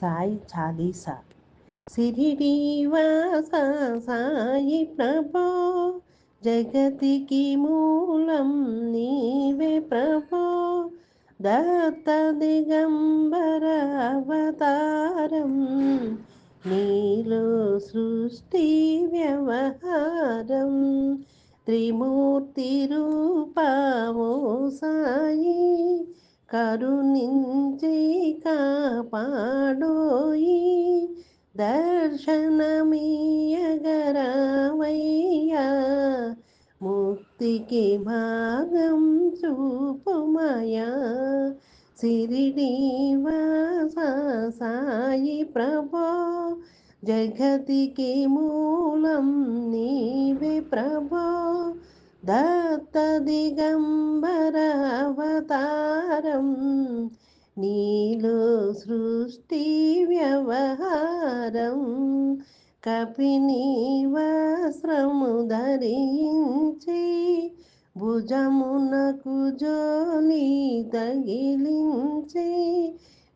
సాయి చాలీసా. సిరిడి వాస సాయి ప్రభో జగతికి మూలం నీవే ప్రభో. దత్త దిగంబర అవతారం నీలో సృష్టి వ్యవహారం. త్రిమూర్తి రూపమో సాయి కరుణించే కా పాడోయి దర్శనమీయగరావయ్యా ముక్తికి భాగం చూపుమయా సిరిడి సాయి ప్రభో జగతికి మూలం నీవే ప్రభో. దత్త దిగంబర అవతారం నీలో సృష్టి వ్యవహారం కపిని వస్త్రము ధరించి భుజమునకు జోలి తగిలించి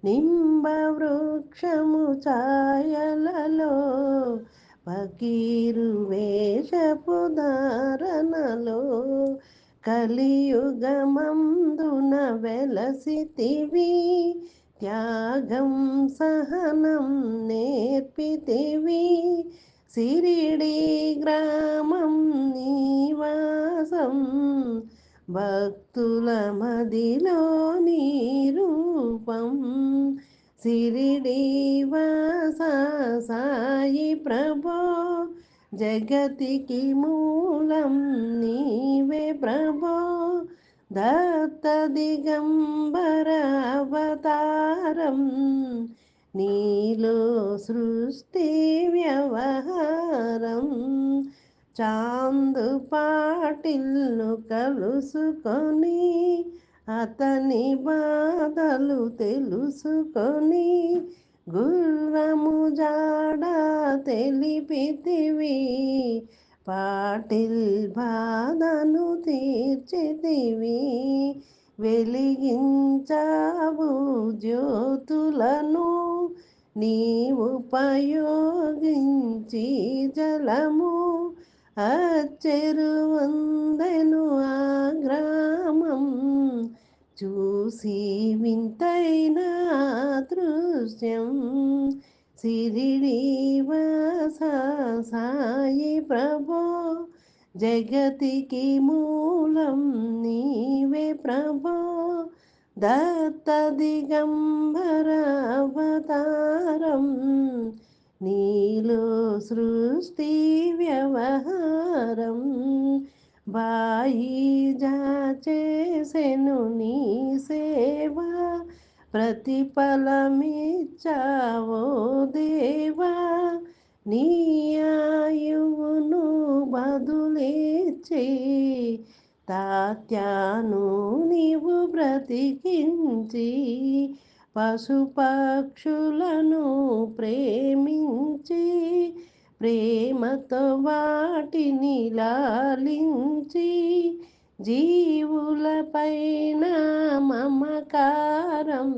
నింబ వృక్షము ఛాయలలో పకీరు వేషపు ధారణలో కలియుగమందున వెలసితివి త్యాగం సహనం నేర్పితివి. సిరిడి గ్రామం నివాసం భక్తుల మదిలో నీ రూపం. సిరిడి వాస సాయి ప్రభో జగతికి మూలం నీవే ప్రభో. దత్త దిగంబర అవతారం నీలో సృష్టి వ్యవహారం. చాందు పాటిల్ను కలుసుకొని అతని బాధలు తెలుసుకొని గుర్రము జాడ తెలిపితివి పాటిల్ బాధను తీర్చితివి. వెలిగించావు జ్యోతులను నీవు ఉపయోగించి జలము. అచ్చెరువందెను ఆ గ్రామం చూసి వింతైన దృశ్యం సిరిడి సాయి ప్రభో జగతికి మూలం నీవే ప్రభో. దత్త దిగంబరావతారం నీలో సృష్టి వ్యవహారం. బాయిజా చేసెను నీ సేవ ప్రతిఫలమిచ్చావో దేవా. నీ ఆయువును బదులిచ్చి తాత్యాను నీవు బ్రతికించి పశుపక్షులను ప్రేమించి ప్రేమతో వాటిని లాలించి జీవులపైన మమకారం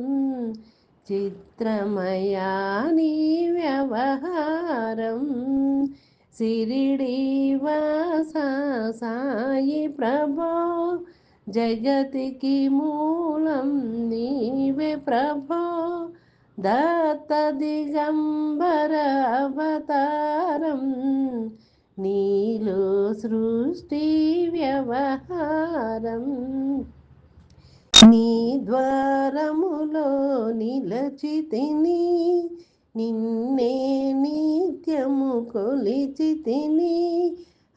చిత్రమయాని వ్యవహారం శిరిడివాస సాయి ప్రభో జగతికి మూలం నీవే ప్రభో. దత్త దిగంబర అవతారం నీలో సృష్టి వ్యవహారం. నీ ద్వారములో నిలచితిని నిన్నే నిత్యము కొలిచితిని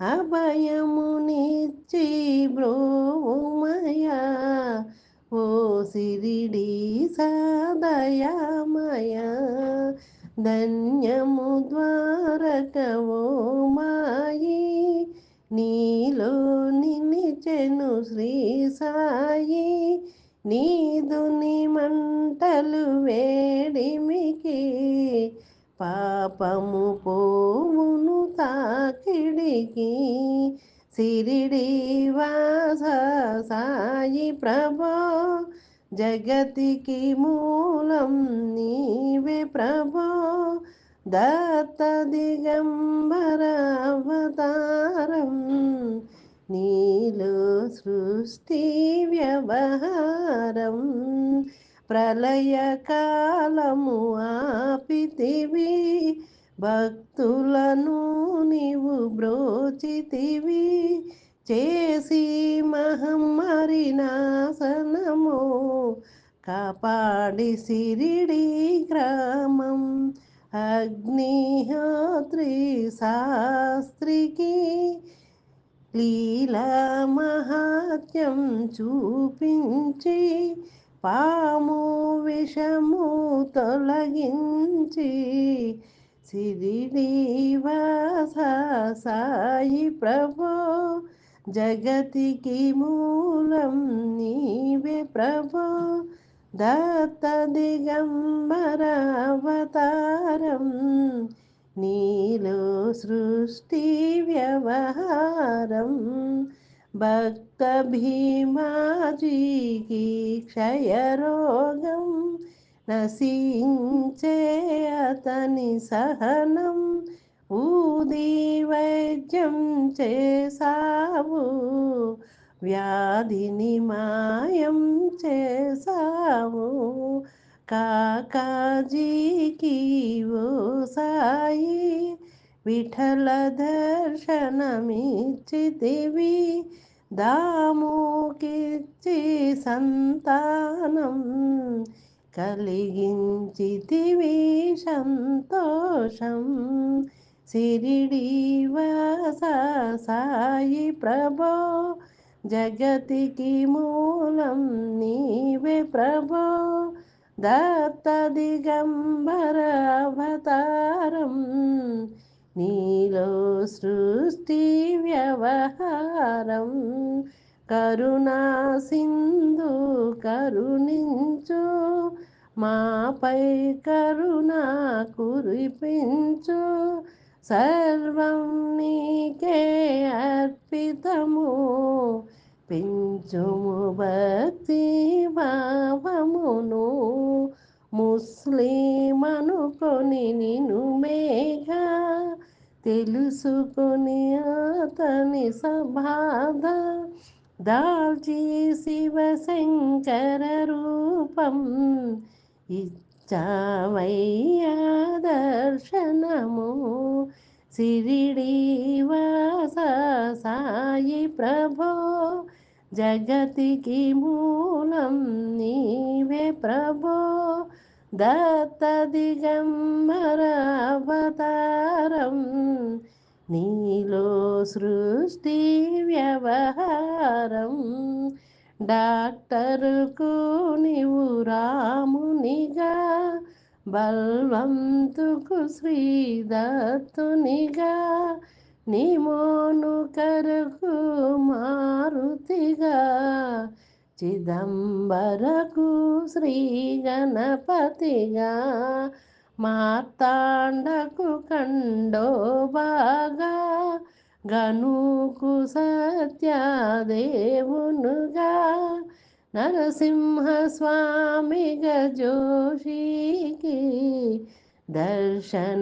అభయము నిచ్చి బ్రోమయా ఓ సిరిడి సదయామయ ధన్యము ద్వారక ఓ మాయి. నీలో నిలిచెను శ్రీ సాయి. నీదుని మంటలు వేడిమికి పాపము పోవును తాకిడికి. సిరిడివాస సాయి ప్రభో జగతికి మూలం నీవే ప్రభో దత్త దిగంబరావతారం నీలో సృష్టి వ్యవహారం ప్రళయకాలము ఆపితివి భక్తులను నీవు బ్రోచితివి చేసి మహమ్మరి నాశనము కాపాడి సిరిడి గ్రామం. అగ్నిహోత్రి శాస్త్రికి లీలా మహాత్యం చూపించి పాము విషము తొలగించి సిరిడివాస సాయి ప్రభో జగతికి మూలం నీవే ప్రభో. దత్త దిగంబరావతారం నీలో సృష్టి వ్యవహారం. భక్త భీమాజీకి క్షయరోగం నశించే అతని సహనం ఊది వైద్యం చేసావు వ్యాధిని మాయం చేసావు కాకాజీకి ఓ సాయి విఠల దర్శనమిచ్చితివి. దాముకిచ్చి సంతానం కలిగించితివి సంతోషం సిరిడివాస సాయి ప్రభో జగతికి మూలం నీవే ప్రభో. దత్త దిగంబర అవతారం నీలో సృష్టి వ్యవహారం. కరుణా సింధు కరుణించు మాపై కరుణ కురిపించు. సర్వం నీకే అర్పితము పెంచుము భక్తి భావమును. ముస్లిం అనుకొని నిను మేఘ తెలుసుకొని అతని సబాధ దాల్చి శివశంకర రూపం ఇచ్చావయ్యా దర్శనము. సిరిడివాస సాయి ప్రభో జగతికి మూలం నీవే ప్రభో. దత్త దిగంబర అవతారం నీలో సృష్టి వ్యవహారం. డాక్టరుకు నీవు రామునిగా బల్వంతుకు శ్రీదత్తునిగా నిమోను కరుకు మారుతిగా చిదంబరకు శ్రీ గణపతిగా మార్తాండకు కండోబాగా గనుకు సత్యదేవునుగా నరసింహస్వామిగా జోషికి దర్శనమిచ్చిన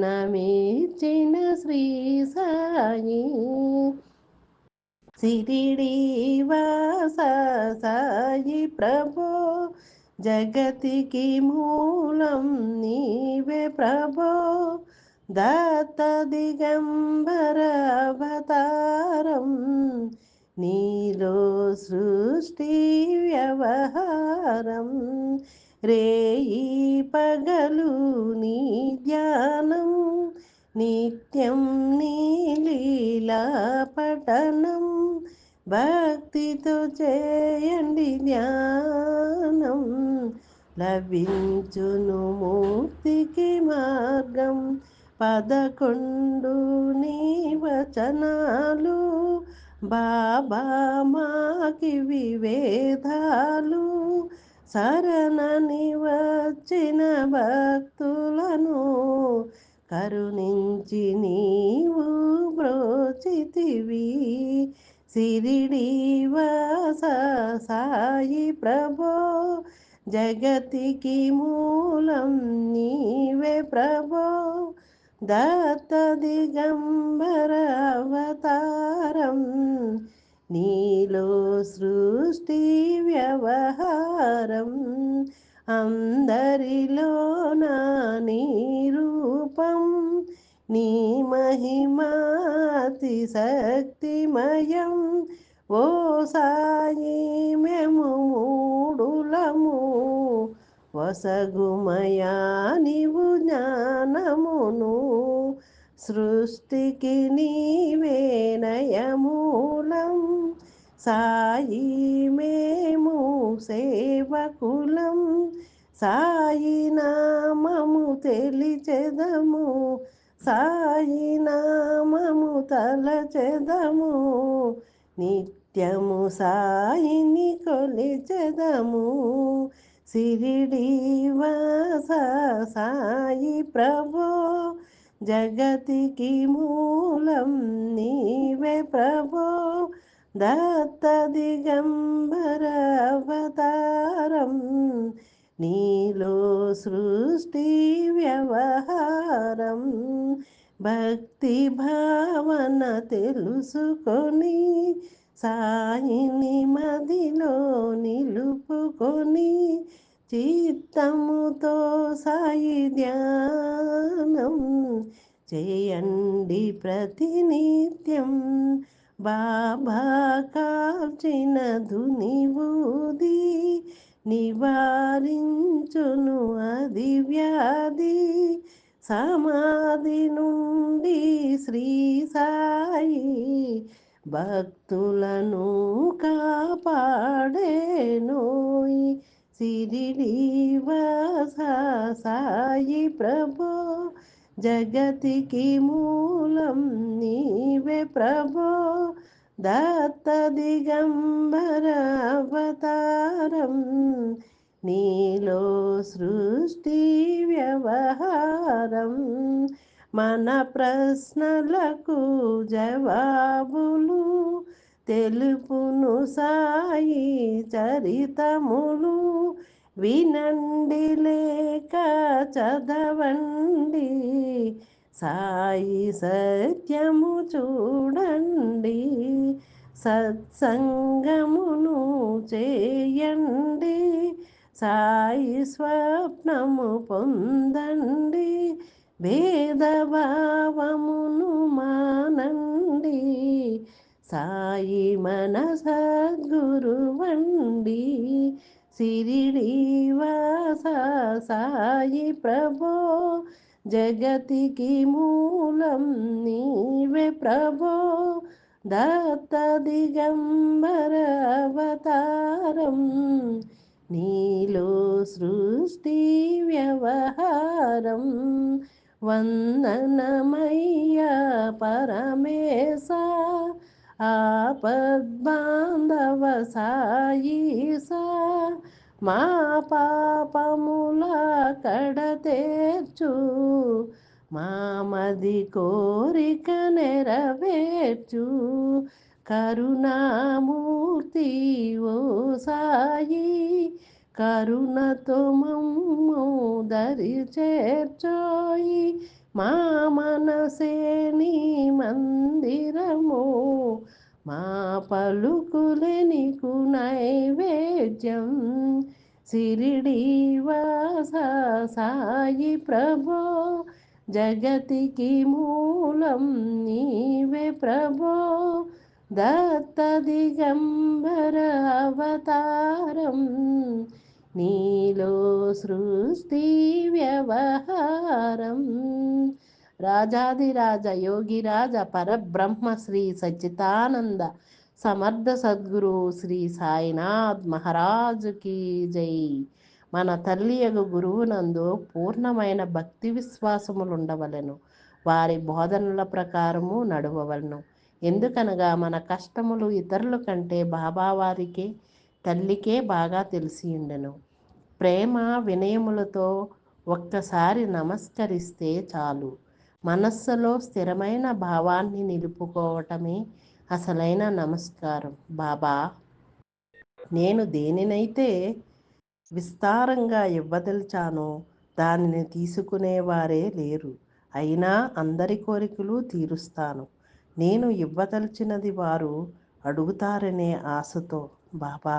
శ్రీ సాయి. సిరిడివాస సాయి ప్రభో జగతికి మూలం నీవే ప్రభో. దత్త దిగంబర అవతారం నీలో సృష్టి వ్యవహారం. రేయి పగలు నీ ధ్యానం నిత్యం నీ లీలా పఠనం. భక్తితో చేయండి ధ్యానం. లభించును మూర్తికి మార్గం. పదకొండు నీ వచనాలు బాబా మాకి వివేదాలు. శరణని వచ్చిన భక్తులను కరుణించి నీవు బ్రోచితివి. సిరిడి సాయి ప్రభో జగతికి మూలం నీవే ప్రభో. దత్త దిగంబర అవతారం నీలో సృష్టి వ్యవహారం అందరిలో నా నీ రూపం. నీ మహిమాతి శక్తిమయం. ఓ సాయి మేము మూడులము. వసగుమయా నీవు జ్ఞానమును. సృష్టికి నీవే నయమూలం. సాయి మేము సేవకులం. సాయి నామము తెలిచెదము. సాయి నామము తలచెదము నిత్యము సాయిని కొలిచెదము. సిరిడి వాస సాయి ప్రభో జగతికి మూలం నీవే ప్రభో. దత్త దిగంబర అవతారం నీలో సృష్టి వ్యవహారం భక్తి భావన తెలుసుకొని సాయిని మదిలో నిలుపుకొని చిత్తముతో సాయి ధ్యానం చేయండి ప్రతినిత్యం. బాబా కాల్చిన ధుని బూది నివారించును. అది వ్యాధి సమాధి నుండి శ్రీ సాయి భక్తులను కాపాడేనోయ్. సిరిడి వాస సాయి ప్రభు జగతికి మూలం నీవే ప్రభో. దత్త దిగంబరావతారం నీలో సృష్టి వ్యవహారం. మన ప్రశ్నలకు జవాబులు తెలుపును సాయి చరితములు. వినండి లేక చదవండి సాయి సత్యము చూడండి సత్సంగమును చేయండి సాయి స్వప్నము పొందండి భేదభావమును మానండి సాయి మనస గురువండి సిరిడి వాస సాయి ప్రభో జగతికి మూలం నీవే ప్రభో. దత్త దిగంబర అవతారం నీలో సృష్టి వ్యవహారం. వందనమయ్యా పరమేశ ఆపద్బాంధవ సాయిసా మా పాపముల కడతేర్చు మామది కోరిక నెరవేర్చు. కరుణామూర్తి ఓ సాయి కరుణతో మమ్ము దరి చేర్చోయి. మా మనసేని మందిరము మా పలుకులే నీకు నైవేద్యం. సిరిడి వాస సాయి ప్రభో జగతికి మూలం నీవే ప్రభో. దత్త దిగంబర అవతారం నీలో సృష్టి వ్యవహారం. రాజాదిరాజ యోగిరాజ పరబ్రహ్మ శ్రీ సచ్చితానంద సమర్థ సద్గురు శ్రీ సాయినాథ్ మహారాజుకి జై. మన తల్లి యగు గురువునందు పూర్ణమైన భక్తి విశ్వాసములుండవలను. వారి బోధనల ప్రకారము నడవవలను. ఎందుకనగా మన కష్టములు ఇతరుల కంటే బాబావారికే తల్లికే బాగా తెలిసి ఉండెను ప్రేమ వినయములతో ఒక్కసారి నమస్కరిస్తే చాలు. మనస్సులో స్థిరమైన భావాన్ని నిలుపుకోవటమే అసలైన నమస్కారం. బాబా నేను దేనినైతే విస్తారంగా ఇవ్వదలిచానో దానిని తీసుకునేవారే లేరు. అయినా అందరి కోరికలు తీరుస్తాను. నేను ఇవ్వదలిచినది వారు అడుగుతారనే ఆశతో. బాబా